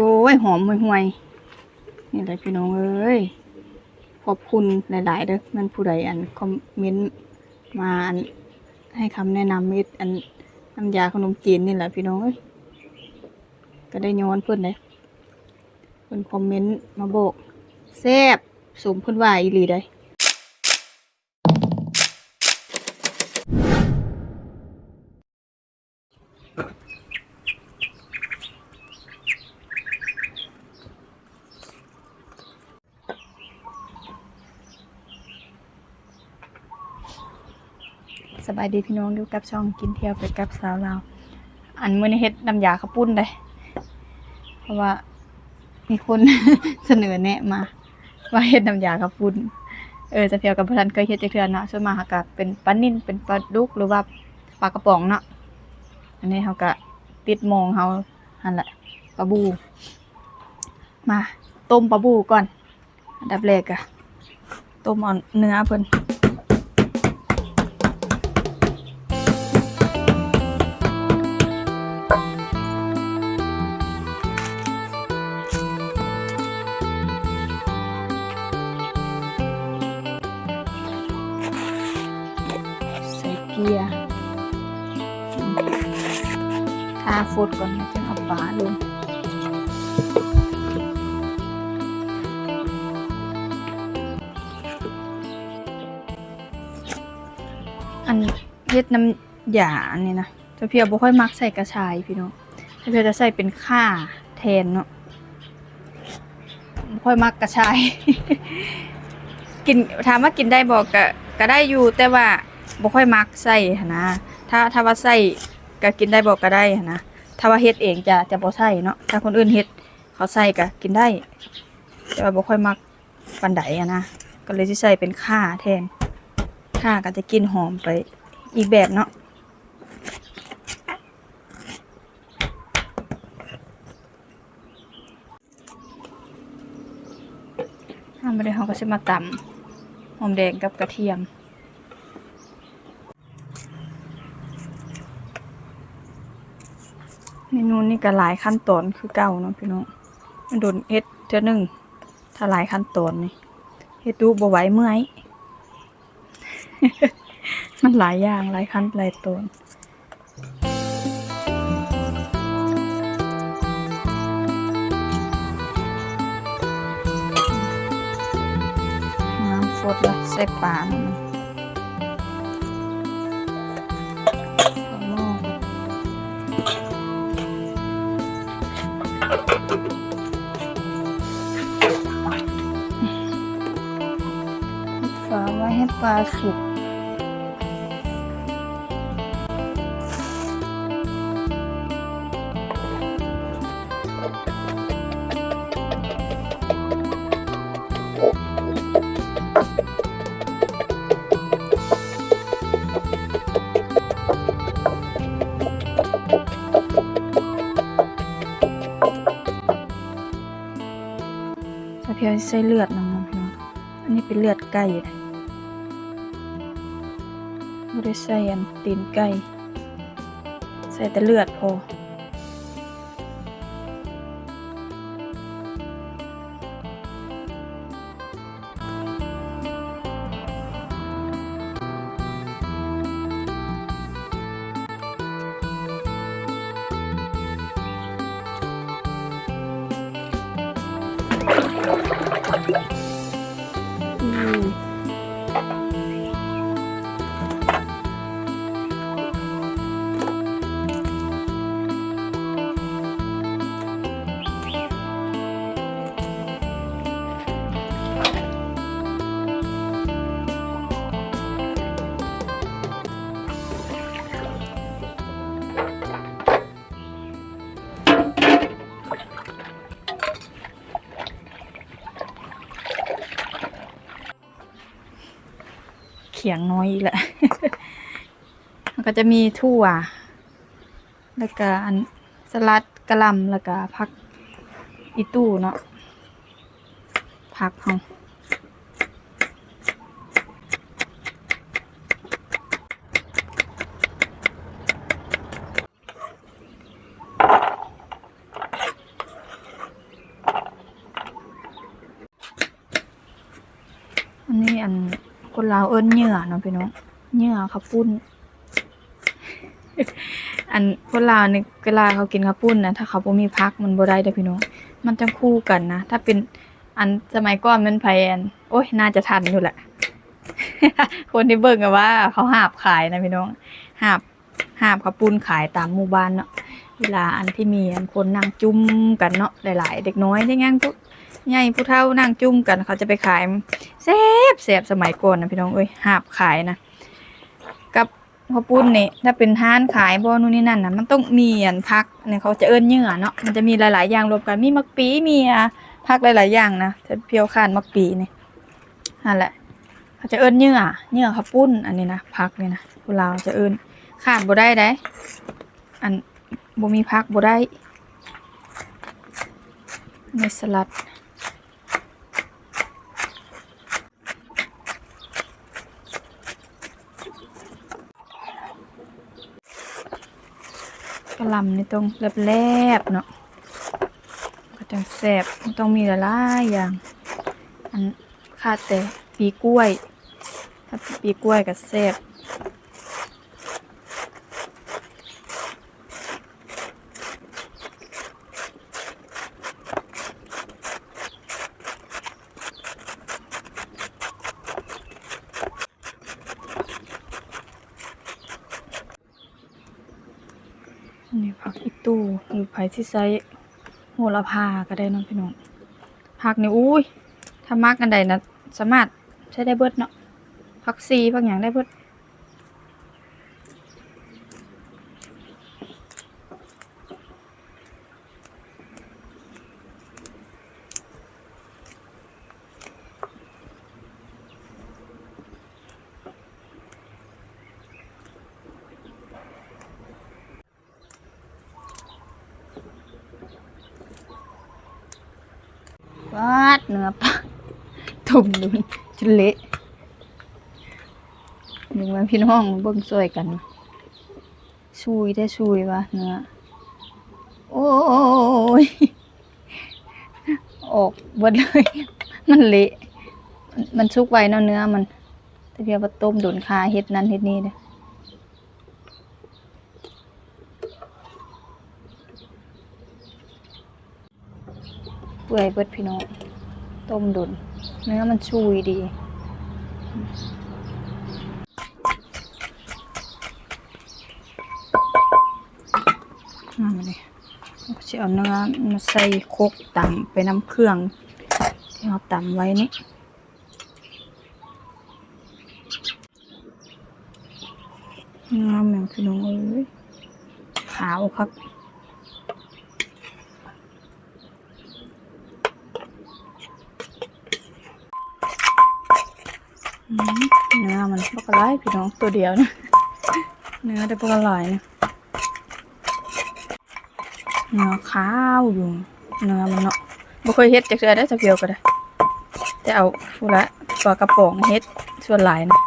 โอ้ยหอมห่วยๆนี่แหละพี่น้องเอ้ยขอบคุณหลายๆเด้อมันผู้ใดอันคอมเมนต์มาอันให้คำแนะนำเม็ดอันน้ำยาขนมจีนนี่แหละพี่น้องเอ้ยก็ได้ย้อนเพิ่อนเลยเพิ่นคอมเมนต์มาบอกแซ่บสมเพิ่อนว่าอีหลีได้ สบายดีพี่น้องอยู่กับช่องกินเที่ยวไปกับสาวเราอันมื้อนี้เฮ็ดน้ำยาข้าวปุ้นเลยเพราะว่ามีคน เสนอแนะมา ว่าเฮ็ดน้ำยาข้าวปุ้นเออจะเพียวกับพันเคยเฮ็ดจักเทื่อเนาะส่วนมากเฮาก็เป็นปลานิ่นเป็นปลาดุกหรือว่าปลากระป๋องเนาะอันนี้เฮาก็ติดมองเฮาหั่นแหละปลาบู มา ต้มปลาบูก่อนอันดับแรกอะต้มเอาเนื้อเพิ่น ทาฟุดก่อนจึงเอาฝาลงอันเฮ็ดน้ำหยาอันนี้นะจะเพียวบ่ค่อยมักใส่กระชายพี่น้องจะเพียวจะใส่เป็นข่าแทนเนาะบ่ค่อยมักกระชาย กินถามว่ากินได้บอกก็ก็ได้อยู่แต่ว่าบ่ค่อยมักใส่นะถ้าถ้าว่าใส่ ก็กินได้บอกก็ได้นะถ้าว่าเฮ็ดเองจะจะบ่ใส่เนาะถ้าคนอื่นเฮ็ดเขาใส่ก็กินได้ แต่ว่าบ่ค่อยมักปานใดอะนะก็เลยสิใส่เป็นข่าแทนข่าก็จะกินหอมไปอีกแบบเนาะทำไปเลยเขาก็จะมาตำหอมแดงกับกระเทียม เมนูนี่ก็หลายขั้นตอนคือเก่าเนาะพี่น้องมันโดนเฮ็ดเทื่อหนึงถ้าหลายขั้นตอนนี่เฮ็ดดูบ่ไหวเมื่อยมันหลายอย่างหลายขั้นหลายตอนน้ำฟดละใส่ปลานข้ ปลาสุกเพียงใส่เลือดน้ำมันพี่น้องอันนี้เป็นเลือดไก่ ใส่อันตีนไก่ ใส่แต่เลือดพอ ขียงน้อยอีกแหละมันก็จะมีถั่ว แล้วก็อันสลัดกระลำแล้วก็ผักอีตู้เนาะผักของ คน ลาวเอิ้นเหยื่อเนาะพี่น้องเหยื่อข้าวปุ้น อันคนลาวนี่เวลาเขากินข้าวปุ้นนะถ้าเขาบ่มีพักมันบ่ได้เด้อพี่น้องมันจะคู่กันนะถ้าเป็นอันสมัยก่อนมันไผอันโอ้ยน่าจะทันอยู่แหละคนที่เบิ่งอะว่าเขาหาบขายนะพี่น้องหาบหาบข้าวปุ้นขายตามหมู่บ้านเนาะเวลาอันที่มีอันคนนั่งจุ่มกันเนาะหลาย ๆ เด็กน้อยได้งั้นผู้ ใหญ่ผู้เฒ่านั่งจุ่มกันเขาจะไปขายแซ่บแซ่บสมัยก่อนนะพี่น้องเอ้ยหาบขายนะกับข้าวปุ้นนี่ถ้าเป็นห้านขายบ่นู่นนี่นั่นนะมันต้องมีอันพักเนี่ยเขาจะเอิ้นเหยื่อเนาะมันจะมีหลาย ๆ อย่างรวมกันมีมักปีมีอะพักหลาย ๆ อย่างนะจะเพียวขานมักปีนี่นั่นแหละ เขาจะเอิ้นเหยื่อเหยื่อข้าวปุ้นอันนี้นะพักนี่นะพวกเราจะเอิ้นขาดบ่ได้ได้อันบ่มีพักบ่ได้ในสลัด กระลำนี่ต้องแลบๆเนาะก็จังแสบต้องมีหลายอย่าง อันขาดแต่ปีกล้วย ถ้าปีกล้วยก็แสบ อันนี้ผักอีตู้หรือไผ่ที่ใช้โหระพาก็ได้น้องพี่น้องผักนี่อุ้ยถ้ามักกันใดนะสามารถใช้ได้เบิดเนาะผักซีผักอย่างได้เบิด ดเนื้อปลาตุ่มดูจนเละหนึ่งวันพี่น้องเบิ่งช่วยกันช่วยได้ช่วยวะเนื้อโอ้ยออกเบิดเลย มันเละ มันชุกไว้เนาะเนื้อมันแต่เพียงว่าต้มดุนคาเฮ็ดนั้นเฮ็ดนี่เด้เปื่อยเบิดพี่น้อง ต้มดุนเนื้อมันชุยดี มาเลยจะเอาเนื้อมาใส่โคกตำไปน้ำเครื่อง ที่เราตำไว้นี่งามอย่างพี่น้องเอ้ยขาวครับอืมเนื้อ มันปพี่น้องตัวเดียวนะเนื้อได้ปกตินะเนื้อขาวอยู่เนื้อมันเนาะบ่เคยเฮ็ดจักเทื่อได้อจักเดียวก็ได้แต่เอาฟูละปลากระป๋องเฮ็ดส่วนหลายนะ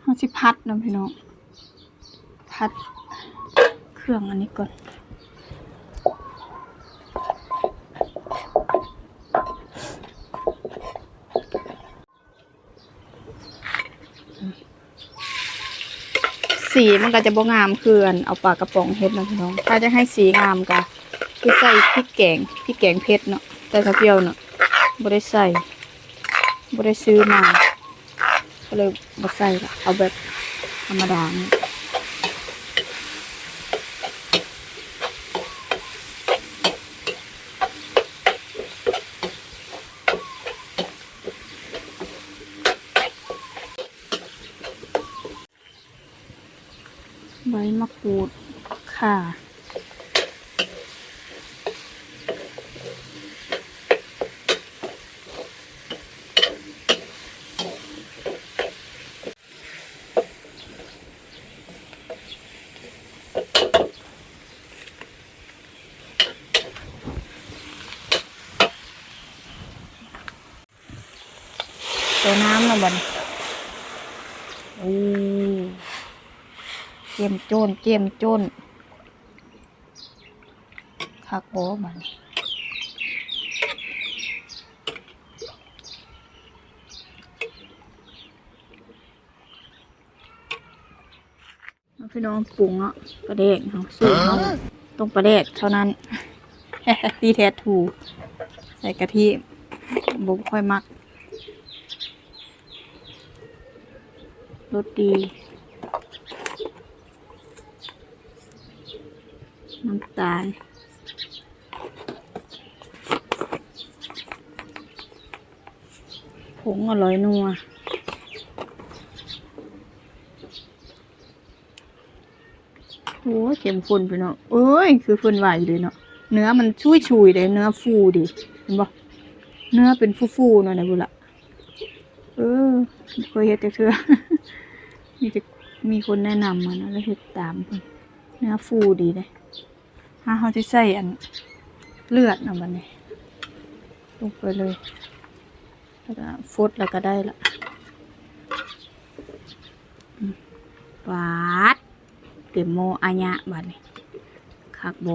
เฮาสิพัดนะพี่น้อง พัดเครื่องอันนี้ก่อน สีมันก็จะบ่งามคืออันเอาปลากระป๋องเฮ็ดนะพี่น้อง ถ้าจะให้สีงามก็คือใส่พริกแกงพริกแกงเผ็ดเนาะแต่ถ้าเปรี้ยวเนาะบ่ได้ใส่บ่ได้ซื้อมาก็เลยบ่ใส่ละเอาแบบธรรมดาเนี่ย ใบมะกรูดค่ะ ตัวน้ำนะบันอ้ จียมโจนเจียมโจนคักบ่บัดนี้เอาพี่น้องปรุงเนาะปลาเด็กเนาะสูตรเนาะต้องปลาเด็กเท่านั้นตีแททูใส่กะทิบุกค่อยมักรสดี น้ำ ตาลผงอร่อยนัวโอ้ยเข้มข้นไปเนาะเอ้ย คือเพิ่นว่าอยู่เลยเนาะ เนื้อมันชุยชุยเลย เนื้อฟูดิ เห็นบ่เนื้อเป็นฟูๆหน่อยนะบุละเออเคยเฮ็ดแต่เทื่อมีแต่มีคนแนะนำมานะแล้วเฮ็ดตามเพิ่นเนื้อฟูดีเลยาเขาจะใส่อันเลือดเนาะบันนี้ลงไปเลย แล้วก็ฟดแล้วก็ได้ละบาดเต็มโมอาญะบาดนี้คักโบ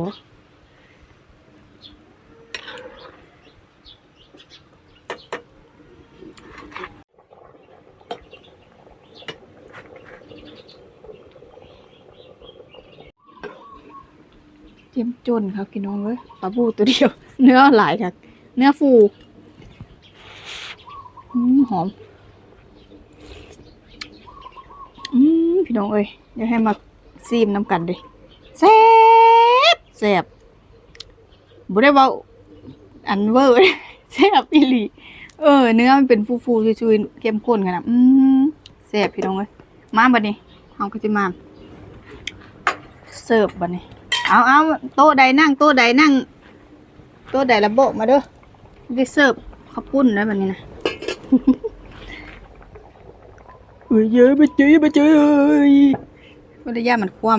เจียมจนครับพี่น้องเว้ยปลาบูตัวเดียว เนื้อหลายครับเนื้อฟูอืมหอมอืมพี่น้องเอ้ยเดี๋ยวให้มาซีมน้ำกันดิแซ่บแซ่บบ่ได้ว่าอันเวอร์แซ่บอีหลีเออ เนื้อมันเป็นฟูๆชุยๆเข้มข้นกันนะอืมแซ่บพี่น้องเอ้ยมาบัดนี้เฮาก็สิมาเสิร์ฟบัดนี้ เอาเอาโต๊ะใดนั่งโต๊ะใดนั่งโต๊ะใดระโบะมาเด้อได้เสิร์ฟข้าวปุ้นแล้วบัดนี้นะเอ้ยเยอะไปเจอไปเจอเอ้ยวิทยามันคว่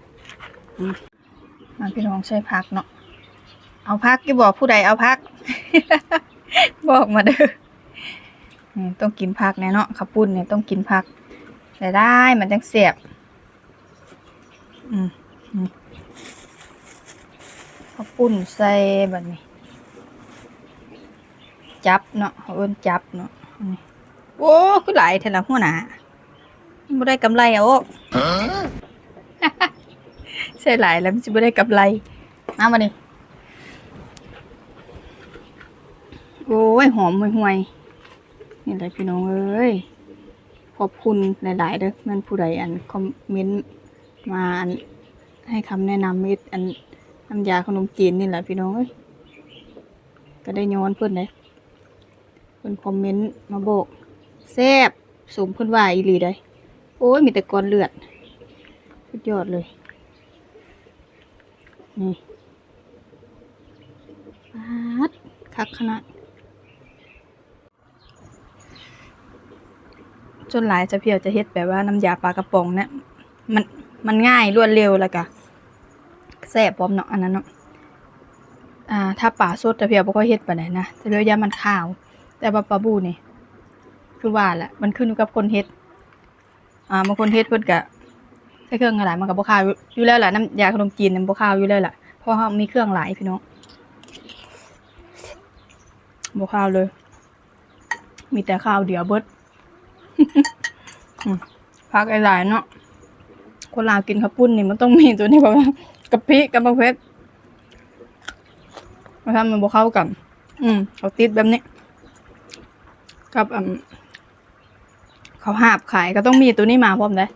ำอืมมาพี่น้องใช้พักเนาะเอาพักกี่บอกผู้ใดเอาพัก บอกมาเด้อนี่ต้องกินพักแน่เนาะข้าวปุ้นเนี่ยต้องกินพักแต่ได้มันจังเสียบอืมอืม ข้าวปุ้นใส่แบบนี้ จับเนาะเอิ้นจับเนาะโอ้คือหลายเท่าละหัวหน้าไม่ได้กำไรเอาออกใช่หลายแล้วมันจะไม่ได้กำไรมามาดิโอ้ยหอมห่วยๆนี่แหละพี่น้องเอ้ยขอบคุณหลายๆเด้อมันผู้ใดอันคอมเมนต์มาอันให้คำแนะนำม็ดอัน น้ำยาขนมจีนนี่แหละพี่น้องเอ้ยก็ได้ย้อนเพื่อนเลยเพื่อนคอมเมนต์มาบอกแซบสมเพิ่อนว่าอีหลีได้โอ้ยมีแต่ก้อนเลือด สุดยอดเลย นี่ปาดคักขนาดจนหลายจะเพียวจะเฮ็ดแบบว่าน้ำยาปลากระป๋องเนี่ยมันมันง่ายรวดเร็วแล้วก็ แซ่บพร้อมเนาะอันนั้นเนาะอ่าถ้าปลาสดจะเพียวบ่ค่อยเฮ็ดปานใดนะจะเพียวยามันข้าว แต่ว่าปลาบูนี่คือว่าแหละมันขึ้นอยู่กับคนเฮ็ดอ่าบางคนเฮ็ดเพิ่นก็ใช้เครื่องหลายมันก็บ่คาวอยู่แล้วล่ะน้ำยาขนมจีนมันบ่คาวอยู่แล้วล่ะเพราะว่ามีเครื่องหลายพี่น้องบ่คาวเลย มีแต่ข้าวเดียวเบิดอืมพักหลายเนาะคนลาวกินข้าวปุ้นนี่มันต้องมีตัวนี้แบบว่า กะปิกับมะเขือมาทำมันบ่เข้ากัน อืมเขาติดแบบนี้กับอืมเขาหาบขายก็ต้องมีตัวนี้มาพร้อมได้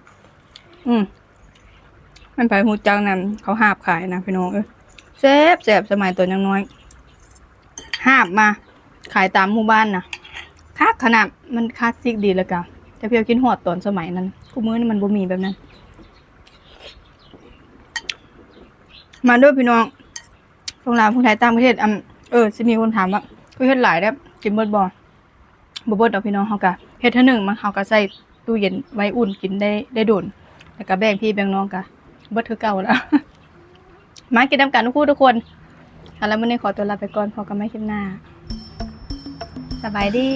อืมมันไปหูจังนั่นเขาหาบขายนะพี่น้องเออแซ่บแซ่บสมัยตัวยังน้อยหาบมา ขายตามหมู่บ้านนะคักขนาดมันคลาสสิกดีแล้วกันแต่เพียวกินหอดตอนสมัยนั้นกูมื้อนี่มันบ่มีแบบนั้น มาด้วยพี่น้องพวกลาวพวกไทยต่างประเทศอืมเออสิมีคนถามว่าคือเฮ็ดหลายแล้วกินเบิดบ่บ่เบิดดอกพี่น้องเฮาก็เฮ็ดเท่าหนึงมันเฮาก็ใส่ตู้เย็นไว้อุ่นกินได้ได้โดนแล้วก็แบ่งพี่แบ่งน้องก็เบิดคือเก่าแล้วมากินน้ำกันทุกคู่ทุกคนเอาแล้วมื้อนี้ขอตัวลาไปก่อนพบกันใหม่คลิปหน้าสบายดี